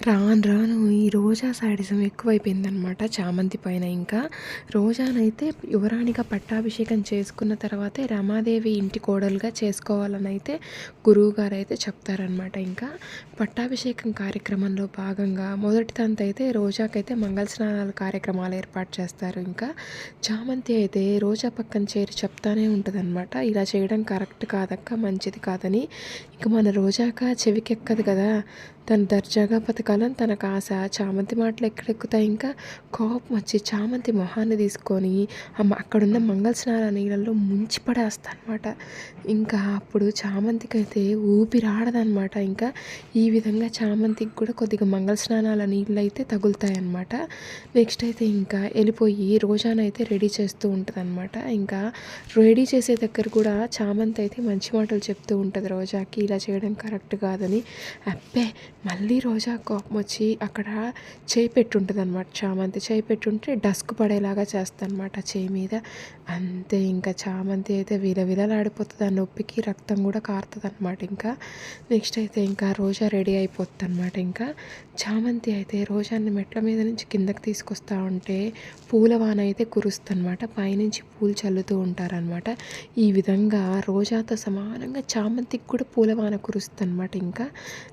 రాను రాను ఈ రోజా శాడిజం ఎక్కువైపోయిందనమాట చామంతి పైన ఇంకా. రోజానైతే యువరాణిగా పట్టాభిషేకం చేసుకున్న తర్వాతే రమాదేవి ఇంటి కోడలుగా చేసుకోవాలని అయితే గురువుగారు అయితే చెప్తారనమాట ఇంకా. పట్టాభిషేకం కార్యక్రమంలో భాగంగా మొదటి తంత అయితే రోజాకైతే మంగళ స్నానాల కార్యక్రమాలు ఏర్పాటు చేస్తారు ఇంకా. చామంతి అయితే రోజా పక్కన చేరి చెప్తానే ఉంటుందన్నమాట ఇలా చేయడం కరెక్ట్ కాదక్క మంచిది కాదని. ఇంకా మన రోజాక చెవికెక్కదు కదా తను దర్జాగా కలం తనకు ఆశ చామంతి మాటలు ఎక్కడెక్కుతాయి ఇంకా? కోపం వచ్చి చామంతి మొహాన్ని తీసుకొని అక్కడున్న మంగళ స్నాన నీళ్ళల్లో ముంచి పడేస్తానమాట ఇంకా అప్పుడు చామంతికి అయితే ఊపిరాడదనమాట. ఇంకా ఈ విధంగా చామంతికి కూడా కొద్దిగా మంగళ స్నానాల నీళ్ళు అయితే తగులుతాయన్నమాట నెక్స్ట్ అయితే ఇంకా వెళ్ళిపోయి రోజానైతే రెడీ చేస్తూ ఉంటుందన్నమాట ఇంకా రెడీ చేసే దగ్గర కూడా చామంతి అయితే మంచి మాటలు చెప్తూ ఉంటుంది రోజాకి. ఇలా చేయడం కరెక్ట్ కాదని. అబ్బే మళ్ళీ రోజా కోపం వచ్చి అక్కడ చేయి పెట్టుంటుంది అనమాట చామంతి చేయి పెట్టుంటే డస్క్ పడేలాగా చేస్తానమాట చేయి మీద. అంతే ఇంకా చామంతి అయితే విలవిలలాడిపోతుంది. ఆ నొప్పికి రక్తం కూడా కారుతుంది అనమాట ఇంకా. నెక్స్ట్ అయితే ఇంకా రోజా రెడీ అయిపోతుంది అనమాట ఇంకా. చామంతి అయితే రోజాన్ని మెట్ల మీద నుంచి కిందకి తీసుకొస్తా ఉంటే పూలవాన అయితే కురుస్తుందన్నమాట. పైనుంచి పూలు చల్లుతూ ఉంటారనమాట ఈ విధంగా రోజాతో సమానంగా చామంతికి కూడా పూలవాన కురుస్తుందన్నమాట ఇంకా.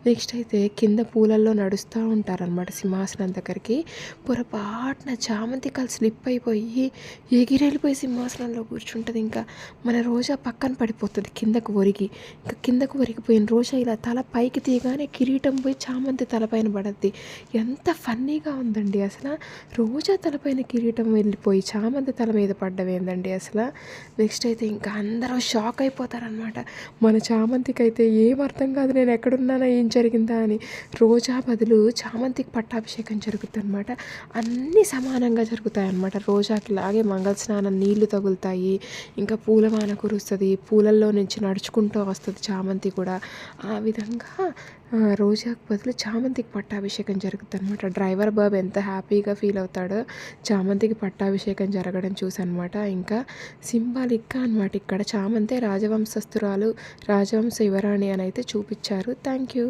నెక్స్ట్ అయితే కింద పూలల్లో నడుస్తూ ఉంటారనమాట సింహాసనం దగ్గరికి. పొరపాటున చామంతికాలు స్లిప్ అయిపోయి ఎగిరెళ్ళిపోయి సింహాసనంలో కూర్చుంటుంది. ఇంకా మన రోజా పక్కన పడిపోతుంది కిందకు ఒరిగి. ఇంకా కిందకు ఒరిగిపోయిన రోజా ఇలా తల పైకి తీయగానే కిరీటం పోయి చామంతి తలపైన పడద్ది. ఎంత ఫన్నీగా ఉందండి అసలు. రోజా తలపైన కిరీటం వెళ్ళిపోయి చామంతి తల మీద పడ్డవేందండి అసలు. నెక్స్ట్ అయితే ఇంకా అందరూ షాక్ అయిపోతారనమాట మన చామంతికి అయితే ఏం అర్థం కాదు నేను ఎక్కడున్నానా ఏం జరిగిందా అని. రోజా బదులు చామంతికి పట్టాభిషేకం జరుగుతుంది అనమాట అన్నీ సమానంగా జరుగుతాయి అన్నమాట రోజాకి లాగే మంగళ స్నానం నీళ్ళు తగులుతాయి. ఇంకా పూలవాన కురుస్తుంది. పూలల్లో నుంచి నడుచుకుంటూ వస్తుంది చామంతి కూడా. ఆ విధంగా రోజాకు బదులు చామంతికి పట్టాభిషేకం జరుగుతుంది అనమాట డ్రైవర్ బాబు ఎంత హ్యాపీగా ఫీల్ అవుతాడో చామంతికి పట్టాభిషేకం జరగడం చూసనమాట ఇంకా సింబాలిక్గా అనమాట ఇక్కడ. చామంతే రాజవంశస్తురాలు రాజవంశ యువరాణి అని అయితే చూపించారు. Thank you.